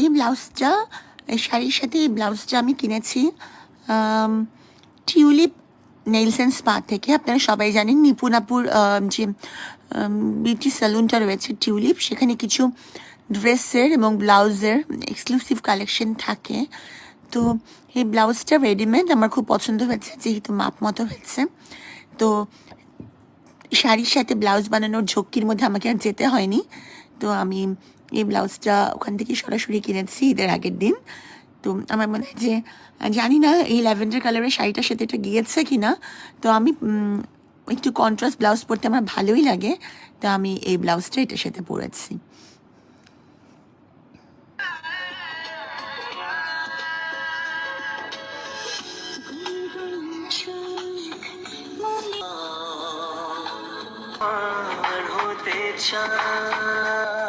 এই ব্লাউজটা এই শাড়ির সাথে এই ব্লাউজটা আমি কিনেছি টিউলিপ নেইলস অ্যান্ড স্পা থেকে। আপনারা সবাই জানেন নিপুণাপুর আম, যে বিউটি স্যালুনটা রয়েছে টিউলিপ সেখানে কিছু ড্রেসের এবং ব্লাউজের এক্সক্লুসিভ কালেকশন থাকে। তো এই ব্লাউজটা রেডিমেড আমার খুব পছন্দ হয়েছে যেহেতু মাপ মতো হয়েছে। তো শাড়ির সাথে ব্লাউজ বানানোর ঝক্কির মধ্যে আমাকে আর যেতে হয়নি। তো আমি এই ব্লাউজটা ওখান থেকে সরাসরি কিনেছি ঈদের আগের দিন। তো আমার মনে হয় যে, জানি না এই ল্যাভেন্ডার কালারের শাড়িটার সাথে এটা গিয়েছে কি না তো আমি একটু কন্ট্রাস্ট ব্লাউজ পরতে আমার ভালোই লাগে। তো আমি এই ব্লাউজটা এটার সাথে পরেছি। হতে